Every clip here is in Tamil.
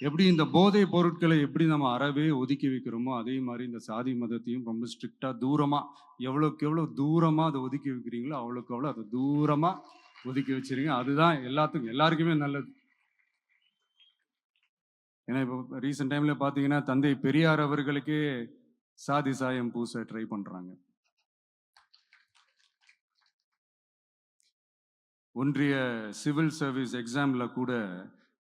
எப்படி இந்த போதை பொருட்களை எப்படி நம்ம அறவே ஒதுக்கி வைக்கிறோமோ அதே மாதிரி இந்த சாதி மதத்தையும் ரொம்ப ஸ்ட்ரிக்டா தூரமா எவ்வளவுக்கு எவ்வளவு தூரமா அதை ஒதுக்கி வைக்கிறீங்களோ அவ்வளவுக்கு அவ்வளவு அதை தூரமா ஒதுக்கி வச்சிருங்க. அதுதான் எல்லாத்துக்கும் எல்லாருக்குமே நல்லது. ஏன்னா இப்போ ரீசெண்ட் டைம்ல பாத்தீங்கன்னா தந்தை பெரியார் அவர்களுக்கே சாதி சாயம் பூச ட்ரை பண்றாங்க. ஒன்றிய சிவில் சர்வீஸ் எக்ஸாம்ல கூட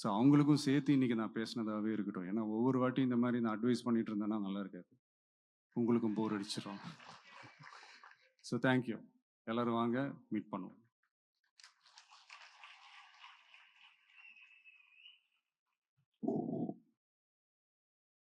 ஸோ அவங்களுக்கும் சேர்த்து இன்னைக்கு நான் பேசினதாகவே இருக்கட்டும். ஏன்னா ஒவ்வொரு வாட்டியும் இந்த மாதிரி நான் அட்வைஸ் பண்ணிட்டு இருந்தேன்னா நல்லா இருக்காது. உங்களுக்கும் போர் அடிச்சிடும் ஸோ தேங்க்யூ எல்லோரும் வாங்க மீட் பண்ணுவோம்.